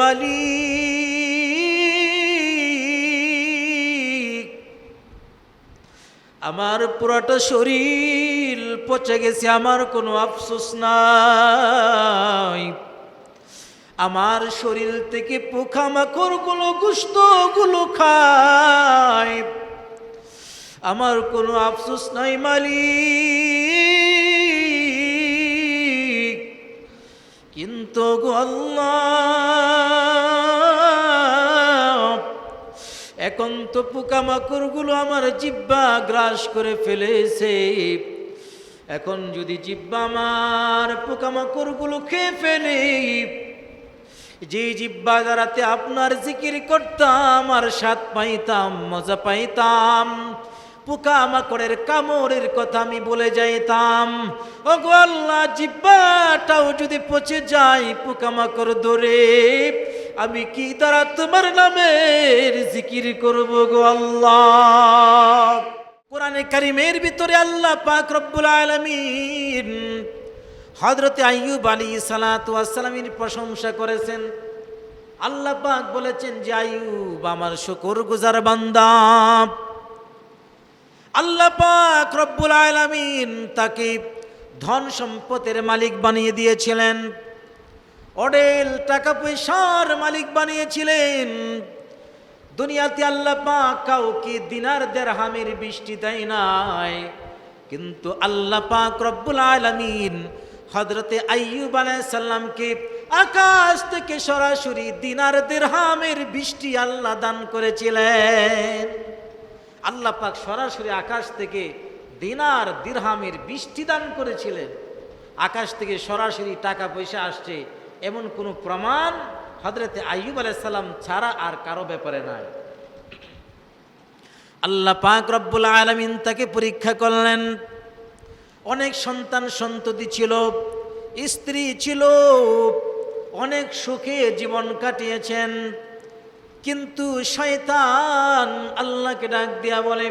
মালিক। আমার পুরাটা শরীর পচে গেছে, আমার কোনো আফসোস নাই। আমার শরীর থেকে পোকামাকড়গুলো, গুস্তগুলো খায়। আমার কোনো আফসোস নাই মালিক। গো এখন তো পোকামাকড়গুলো আমার জিব্বা গ্রাস করে ফেলেছে। এখন যদি জিব্বা আমার পোকামাকড়গুলো খেয়ে ফেলে, যে জিব্বা দ্বারাতে আপনার জিকির করতাম, আর স্বাদ পাইতাম, মজা পাইতাম পোকামাকড়ের কামড়ের কথা আমি বলে যাইতাম। ও আল্লাহ, জিব্বাটাও যদি পচে যায় পোকামাকড় ধরে, আমি কি তারা তোমার নামের জিকির করব গো আল্লাহ? কোরআনে কারিমের ভিতরে আল্লাহ পাক রব্বুল আলামিন হজরতে আইয়ুব আলী সালাতামের প্রশংসা করেছেন। আল্লাহ পাক বলেছেন যে, আইয়ুব আমার শুকর গুজার বান্দা। আল্লাহ পাক রব্বুল আলামিন তাকে ধন সম্পদের মালিক বানিয়ে দিয়েছিলেন। অডেল টাকা পয়সার মালিক বানিয়েছিলেন। দুনিয়াতে আল্লাহ পাক কাউকে দিনার দেড়হামের বৃষ্টি দেয় নাই। কিন্তু আল্লাহ পাক রব্বুল আলামিন হজরতে আইয়ুব সাল্লামকে আকাশ থেকে সরাসরি দিনার দেড়হামের বৃষ্টি আল্লাহ দান করেছিলেন। আল্লাহ পাক সরাসরি আকাশ থেকে দিনার দিরহামের বৃষ্টি দান করেছিলেন। আকাশ থেকে সরাসরি টাকা পয়সা আসছে, এমন কোনো প্রমাণ হজরতে আইয়ুব আলাইসাল্লাম ছাড়া আর কারও ব্যাপারে নাই। আল্লাহ পাক রব্বুল আলমিন তাকে পরীক্ষা করলেন। অনেক সন্তান সন্ততি ছিল, স্ত্রী ছিল, অনেক সুখে জীবন কাটিয়েছেন। কিন্তু শয়তান আল্লাহকে ডাক দিয়া বলে,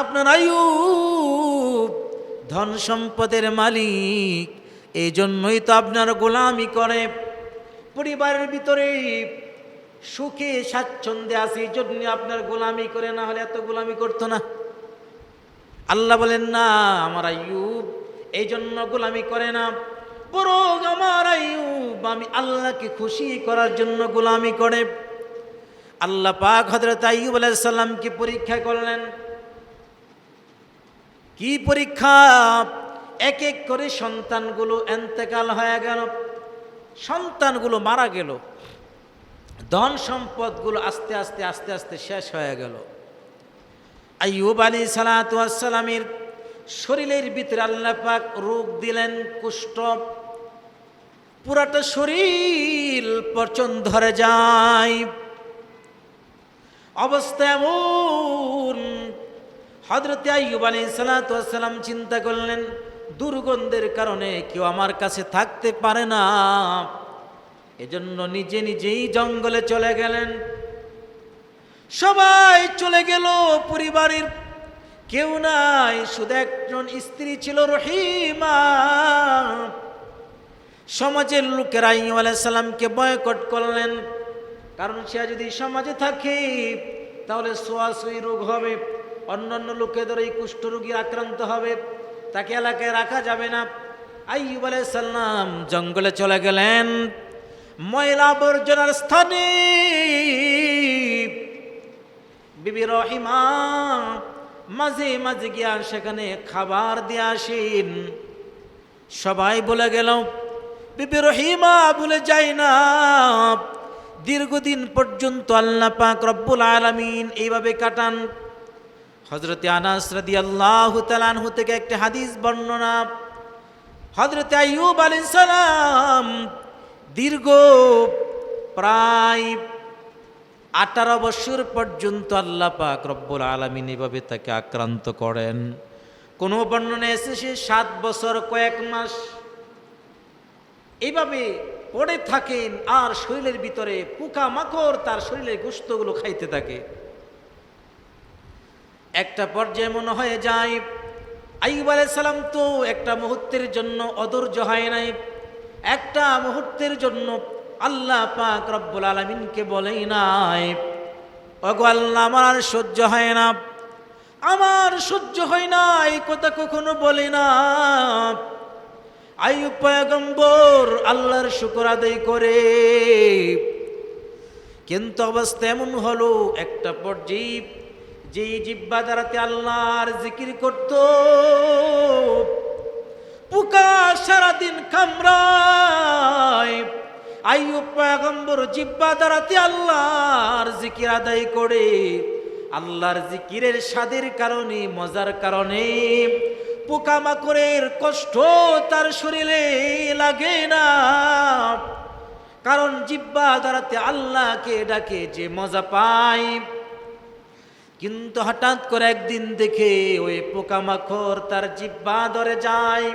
আপনার আয়ুব, ধন সম্পদের মালিক এই জন্যই তো আপনার গোলামি করে। পরিবারের ভিতরে সুখে স্বাচ্ছন্দ্যে আছে এই জন্য আপনার গোলামি করে, না হলে এত গোলামি করতো না। আল্লাহ বলেন, না, আমার আয়ুব এই জন্য গোলামি করে না। বরং আমার আয়ুব, আমি আল্লাহকে খুশি করার জন্য গোলামি করে। আল্লাহ পাক হজরত আইয়ুব আলাইসাল্লামকে পরীক্ষা করলেন? কি পরীক্ষা? এক এক করে সন্তানগুলো এন্তেকাল হয়ে গেল, সন্তানগুলো মারা গেল, ধন সম্পদগুলো আস্তে আস্তে আস্তে আস্তে শেষ হয়ে গেল। আইয়ুব আলী সালাতামের শরীরের ভিতরে আল্লাহ পাক রোগ দিলেন, কুষ্ঠ, পুরাটা শরীর পচন ধরে যায়। অবস্থা এমন। হজরত আইয়ুব আলী সালাতাম চিন্তা করলেন, দুর্গন্ধের কারণে কেউ আমার কাছে থাকতে পারে না। এজন্য নিজে নিজেই জঙ্গলে চলে গেলেন। সবাই চলে গেল, পরিবারের কেউ নাই, শুধু একজন স্ত্রী ছিল রহিমা। সমাজের লোকেরা আইয়ুব আলাইসাল্লামকে বয়কট করলেন। কারণ সে যদি সমাজে থাকে, তাহলে সোয়াশুই রোগ হবে। অন্যান্য লোকেদের এই কুষ্ঠরোগী আক্রান্ত হবে। তাকে এলাকায় রাখা যাবে না। আইয়ুব সাল্লাম জঙ্গলে চলে গেলেন। ময়লা আবর্জনার স্থানে বিবি রহিমা মাঝে মাঝে গিয়া সেখানে খাবার দিয়ে আসেন। সবাই বলে গেল, বিবি রহিমা বলে যাই না। দীর্ঘদিন পর্যন্ত আল্লাহ পাক রব্বুল আলমিন এইভাবে কাটান। হজরতে আনাস রাদি আল্লাহ তালানহু থেকে একটি হাদিস বর্ণনা। হজরতে আইয়ুব আলী সালাম দীর্ঘ প্রায় আঠারো বছর পর্যন্ত আল্লাহ পাক রব্বুল আলমিন এভাবে তাকে আক্রান্ত করেন। কোনো বর্ণনা এসেছে সাত বছর কয়েক মাস। এইভাবে পড়ে থাকেন আর শরীরের ভিতরে পোকা মাকড় তার শরীরের গোস্তগুলো খাইতে থাকে। একটা পর্যায়ে মনে হয়ে যায় আইব সালাম তো একটা মুহূর্তের জন্য অধৈর্য হয় নাই। একটা মুহূর্তের জন্য আল্লাহ পাক রব্বুল আলমিনকে বলেই নাই, ওগো আল্লাহ, আমার আর সহ্য হয় না। আমার সহ্য হয় না, এই কথা কখনো বলে না। আইয়ুব আল্লাহর শুকর আদায় করে। কিন্তু অবস্থা এমন হলো, একটা পর্যায়ে যেই জিব্বা দ্বারাতে আল্লাহর জিকির করত, পোকা সারাদিন কামড়ায়। আইয়ুব পয়গম্বর জিব্বা দ্বারাতে আল্লাহর জিকির আদায় করে। আল্লাহর জিকিরের স্বাদের কারণে, মজার কারণে পোকামাকড়ের কষ্ট তার শরীরে লাগে না। কারণ জিব্বা দ্বারাতে আল্লাহকে ডাকে যে মজা পায়। কিন্তু হঠাৎ করে একদিন দেখে ওই পোকামাকড় তার জিব্বা ধরে যায়।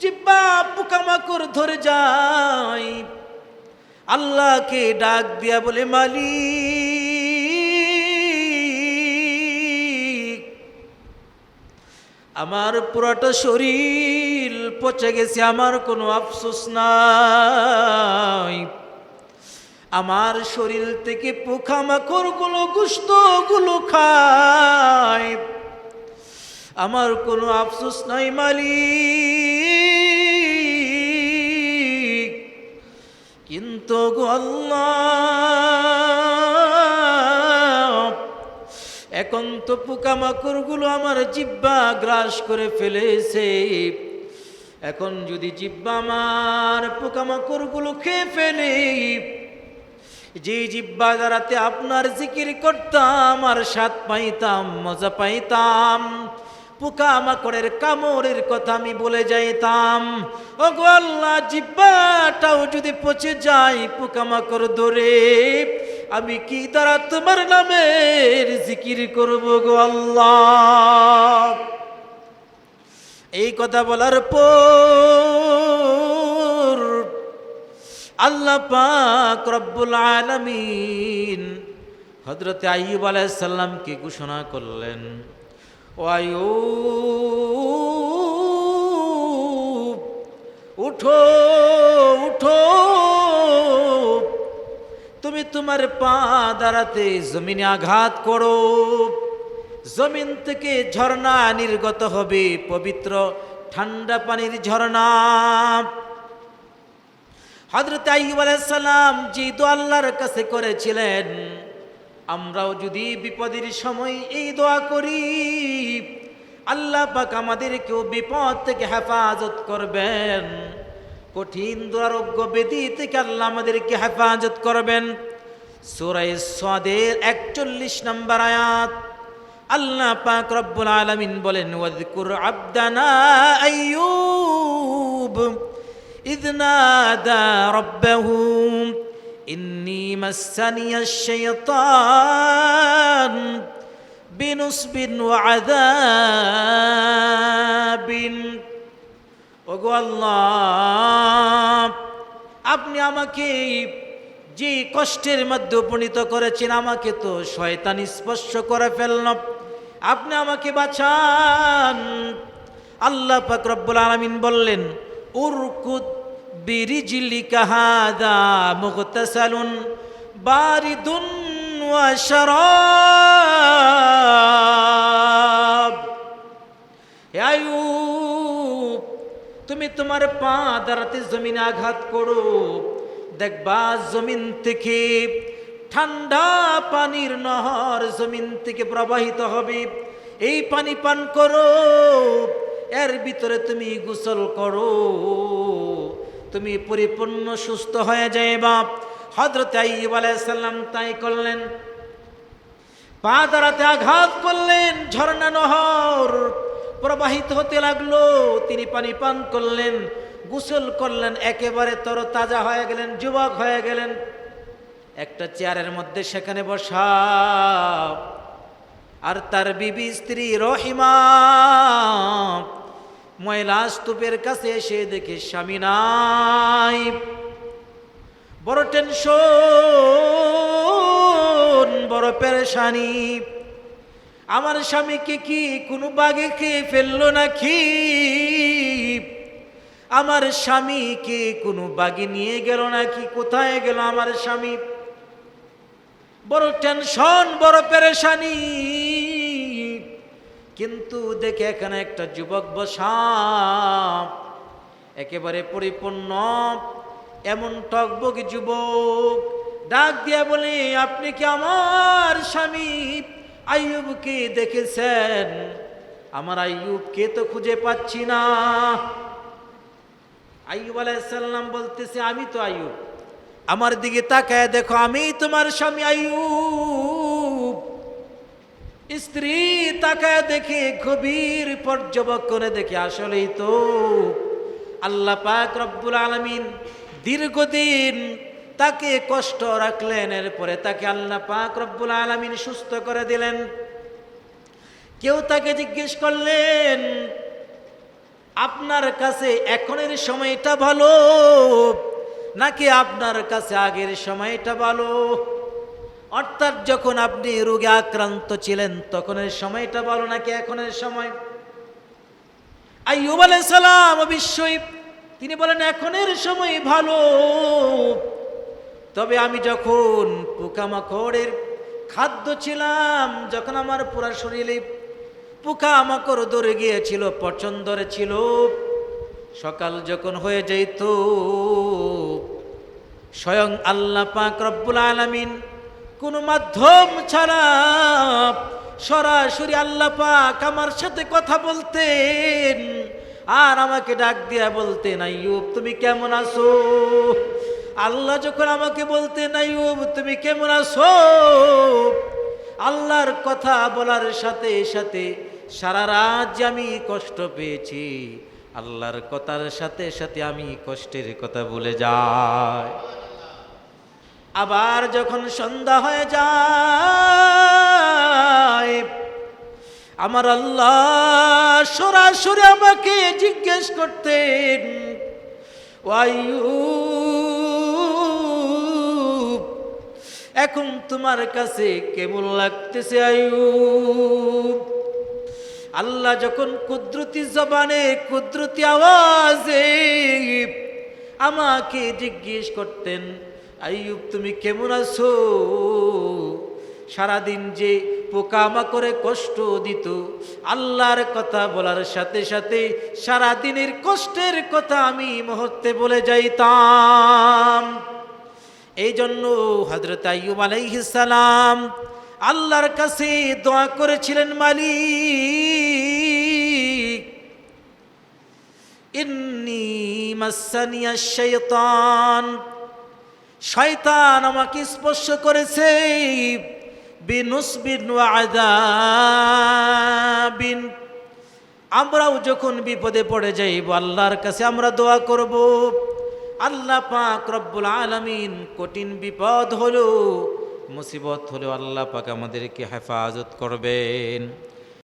জিব্বা পোকামাকড় ধরে যায়। আল্লাহকে ডাক দিয়া বলে, মালিক আমার পুরাটা শরীর পচে গেছে, আমার কোনো আফসোস নাই। আমার শরীর থেকে পোকামাকড়গুলো, গুস্তগুলো খায়। আমার কোনো আফসোস নাই মালিক। কিন্তু গো আল্লাহ এখন তো পোকামাকড়গুলো আমার জিব্বা গ্রাস করে ফেলেছে। এখন যদি জিব্বা আমার পোকামাকড়গুলো খেয়ে ফেলে, যে জিব্বা দ্বারাতে আপনার জিকির করতাম, আর স্বাদ পাইতাম, মজা পাইতাম, পোকামাকড়ের কামড়ের কথা আমি বলে যাইতাম। ও গো আল্লাহ, জিব্বাটাও যদি পচে যায় পোকামাকড় ধরে আমি কি দ্বারা তোমার নামের জিকির করব গো আল্লাহ? এই কথা বলার পর আল্লাহ পাক রব্বুল আলামিন হজরতে আইয়ুব আলাইহিস সালামকে ঘোষণা করলেন ও আইয়ুব, উঠো উঠো তুমি তোমার পা দাঁড়াতে জমিনে আঘাত করো। জমিন থেকে ঝর্ণা নির্গত হবে, পবিত্র ঠান্ডা পানির ঝর্ণা। হজরত আইব আলাইসাল্লাম যে দোয়া আল্লাহর কাছে করেছিলেন, আমরাও যদি বিপদের সময় এই দোয়া করি, আল্লাহ পাক আমাদেরকেও বিপদ থেকে হেফাজত করবেন। কঠিন দুরারোগ্য বেদি থেকে আল্লাহ আমাদেরকে হেফাজত করবেন সুরাই সাদের একচল্লিশ নম্বর আয়াত আল্লাহ পাক রব্বুল আলামিন বলেন ওয়াজকুর আবদানা আইয়ুব إذ نادى ربه إني مسني الشيطان بنصب وعذاب ওগো আল্লাহ, আপনি আমাকে যে কষ্টের মধ্যে উপনীত করেছেন, আমাকে তো শয়তান স্পর্শ করে ফেলল। আপনি আমাকে বাঁচান। আল্লাহ পাক রব্বুল আলামিন বললেন, উরকুদ বিরিজলিকা হাদা মুগতাসালুন বারিদুন ওয়া তুমি তোমার পা দাঁড়াতে জমিনে আঘাত করো দেখবা জমিন থেকে ঠান্ডা পানির নহর জমিন থেকে প্রবাহিত হবে। এই পানি পান করো, এর ভিতরে তুমি গোসল করো। তুমি পরিপূর্ণ সুস্থ হয়ে যায় বাপ। হজরত আইব তাই করলেন। পা দাঁড়াতে আঘাত করলেন, ঝর্ণা নহর। প্রবাহিত হতে লাগল। তিনি পানি পান করলেন, গোসল করলেন, একেবারে তর তাজা হয়ে গেলেন, যুবক হয়ে গেলেন। একটা চেয়ারের মধ্যে সেখানে বসা। আর তার বিবি স্ত্রী রহিমা, ময়লা স্তূপের কাছে এসে দেখে স্বামী নাই। বড় টেনশন, বড় পেরেশানি। আমার স্বামীকে কি কোনো বাগে খেয়ে ফেলল নাকি? আমার স্বামীকে কোনো বাগে নিয়ে গেল নাকি? কোথায় গেল আমার স্বামী? বড় টেনশন, বড় পেরেশানি। কিন্তু দেখে এখানে একটা যুবক বসা। একেবারে পরিপূর্ণ, এমন টকবক যুবক। ডাক দিয়া বলে, আপনি কি আমার স্বামী? আইয়ুবকে দেখেছেন। আমার আইয়ুবকে তো খুঁজে পাচ্ছি না। আইয়ুব আলাইসাল্লাম বলতেছে, আমি তো আইয়ুব। আমার দিকে তাকায় দেখো, আমি তোমার স্বামী আইয়ুব। স্ত্রী তাকায় দেখে, গভীর পর্যবেক্ষণে দেখে, আসলেই তো আল্লাহ পাক রব্বুল আলমিন দীর্ঘদিন তাকে কষ্ট রাখলেন, এরপরে তাকে আল্লাহ পাক রব্বুল আলমিন সুস্থ করে দিলেন। কেউ তাকে জিজ্ঞেস করলেন, আপনার কাছে এখনের সময়টা ভালো নাকি আপনার কাছে আগের সময়টা ভালো? অর্থাৎ যখন আপনি রোগে আক্রান্ত ছিলেন, তখনের সময়টা ভালো নাকি এখনের সময়? আইয়ুব আলাইহিস সালাম অবশ্যই, তিনি বলেন, এখনের সময় ভালো। তবে আমি যখন পোকামাকড়ের খাদ্য ছিলাম, যখন আমার পুরা শরীরে পোকামাকড় ধরে গিয়েছিল পছন্দরে ছিল, সকাল যখন হয়ে যেত, স্বয়ং আল্লাহ পাক রব্বুল আলামিন কোনো মাধ্যম ছাড়া সরাসরি আল্লাহ পাক আমার সাথে কথা বলতেন, আর আমাকে ডাক দিয়া বলতেন, আইয়ুব, তুমি কেমন আছো? আল্লাহ যখন আমাকে বলতেন আইয়ুব তুমি কেমন আছো? আল্লাহর কথা বলার সাথে সাথে সারা রাত আমি কষ্ট পেয়েছি, আল্লাহর কথার সাথে সাথে আমি কষ্টের কথা বলে যাই। আবার যখন সন্ধ্যা হয়ে যায়, আমার আল্লাহ সরাসরি আমাকে জিজ্ঞেস করতেন আইয়ুব এখন তোমার কাছে কেমন লাগতেছে আয়ুব? আল্লাহ যখন কুদরতি জবানে, কুদরতি আওয়াজে আমাকে জিজ্ঞেস করতেন আইয়ুব তুমি কেমন আছো? সারাদিন যে পোকামাকড়ে কষ্ট দিত, আল্লাহর কথা বলার সাথে সাথে সারাদিনের কষ্টের কথা আমি মুহূর্তে বলে যাইতাম। এই জন্য হজরত আইয়ুব আলাইহিসালাম আল্লাহর কাছে দোয়া করেছিলেন, মালিক, ইন্নি মাসানিয়া শয়তান আমাকে স্পর্শ করেছে, বিনুসবিন ওয়া আযাবিন। আমরাও যখন বিপদে পড়ে যাইব, আল্লাহর কাছে আমরা দোয়া করব। আল্লাহ পাক রব্বুল আলমিন কঠিন বিপদ হলো মুসিবত হলেও আল্লাহ পাক আমাদেরকে হেফাজত করবেন।